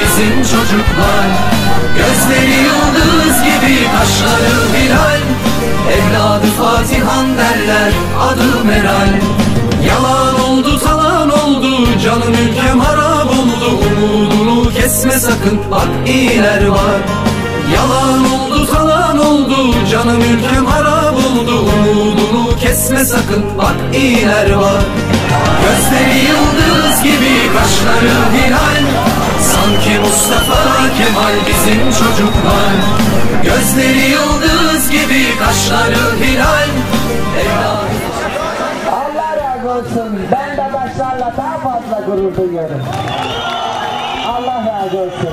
bizim çocuklar. Gözleri yıldız gibi kaşları hilal Evladı Fatihan derler adı Meral. Yalan oldu talan oldu canım ülkem harap oldu. Umudunu kesme sakın bak iyiler var. Yalan oldu talan oldu canım ülkem harap oldu. Umudunu kesme sakın bak iyiler var. Gözleri kaşları hilal Sanki Mustafa Kemal bizim çocuklar Gözleri yıldız gibi kaşları hilal Allah razı olsun. Ben de başlarla daha fazla gurur duyuyorum. Allah razı olsun.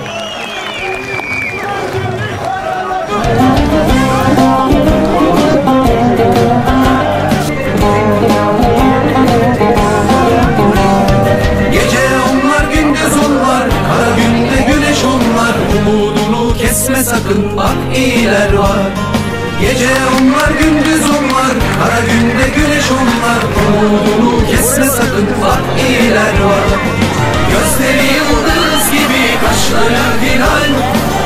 Gece onlar gündüz onlar Kara günde güneş onlar Umudunu kesme sakın bak var Gözleri yıldız gibi kaşları hilal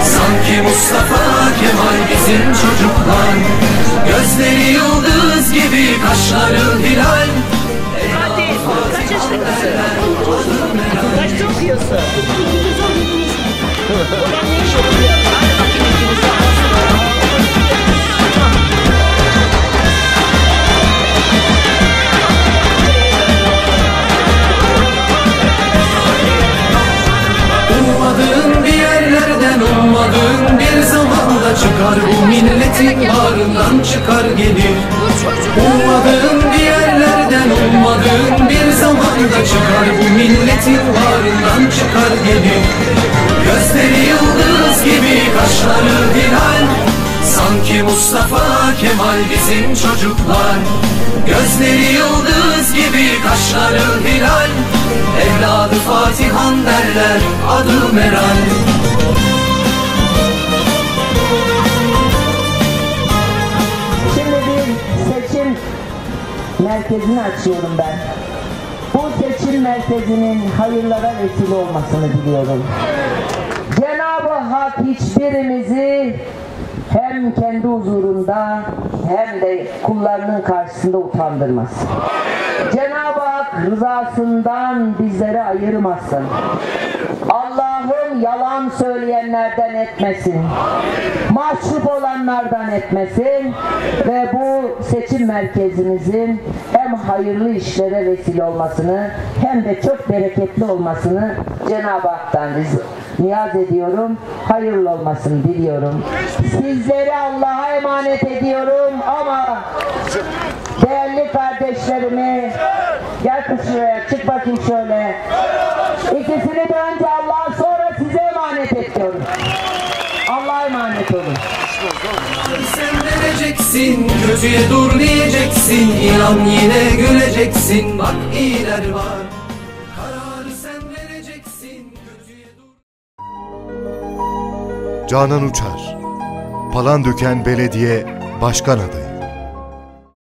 Sanki Mustafa Kemal bizim çocuklar Gözleri yıldız gibi kaşları hilal Fatih, kaç yaşındasın? Kaçta okuyorsun? Milletin bağrından çıkar gelir. Ummadığın bir yerlerden ummadığın bir zamanda çıkar. Bu milletin bağrından çıkar gelir. Gözleri yıldız gibi kaşları hilal Sanki Mustafa Kemal bizim çocuklar. Gözleri yıldız gibi kaşları hilal Evladı Fatihan derler adı Meral merkezini açıyorum ben. Bu seçim merkezinin hayırlara vesile olmasını diliyorum. Cenab-ı Hak hiçbirimizi hem kendi huzurunda hem de kullarının karşısında utandırmaz. Cenab-ı Hak rızasından bizleri ayırmasın. Allah'ım yalan söyleyenlerden etmesin. Mahcup olanlardan etmesin. Ve bu seçim merkezimizin hem hayırlı işlere vesile olmasını hem de çok bereketli olmasını Cenab-ı Hak'tan niyaz ediyorum. Hayırlı olmasını diliyorum. Sizleri Allah'a emanet ediyorum ama değerli kardeşlerimi gel şuraya çık bakayım şöyle. İkisini de önce Allah'a sonra size emanet ediyorum. Allah'a emanet olun. Sen vereceksin, kötüye dur diyeceksin. İnan yine güleceksin, bak iyiler var. Kararı sen vereceksin, kötüye dur. Canan Uçar Palandöken Belediye Başkan Adayı